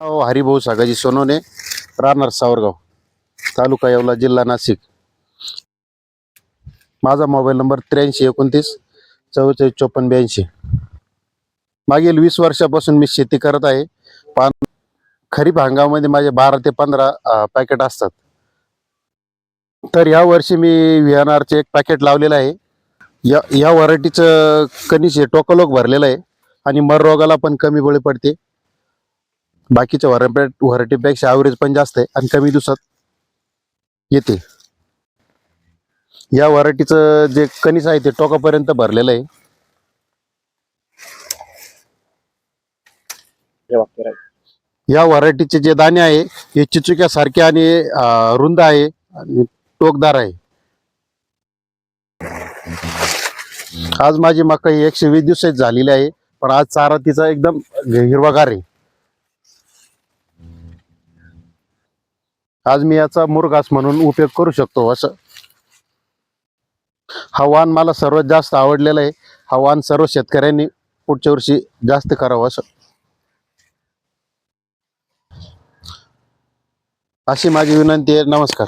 नाव हरिभाऊ सागाजी सोनोने राहणार सावरगाव तालुका येवला जिल्हा नाशिक. माझा मोबाईल नंबर त्र्याऐंशी एकोणतीस चव्वेचाळीस चोपन्न ब्याऐंशी. मागील वीस वर्षापासून मी शेती करत आहे. पान खरीप हंगामामध्ये माझे बारा ते पंधरा पॅकेट असतात. तर या वर्षी मी व्हीएनआरचे एक पॅकेट लावलेलं आहे. या या व्हरायटीचं कनिश टोकलोक भरलेलं आहे आणि मर रोगाला पण कमी बळी पडते. बाकीच्या व्हरायटी व्हरायटीपेक्षा ॲव्हरेज पण जास्त आहे आणि कमी दिवसात येते. या व्हरायटीचं जे कणीस आहे ते टोकापर्यंत भरलेलं आहे. या व्हरायटीचे जे दाणे आहे हे चिचुक्यासारखे आणि रुंद आहे आणि टोकदार आहे. आज माझी मका ही एकशे वीस दिवसाची झालेली आहे पण आज चारा तिचा एकदम हिरवागार आहे. आज मी याचा मुरघास म्हणून उपयोग करू शकतो असं. हा वाण मला सर्वात जास्त आवडलेला आहे. हा वाण सर्व शेतकऱ्यांनी पुढच्या वर्षी जास्त करावं असं. अशी माझी विनंती आहे. नमस्कार.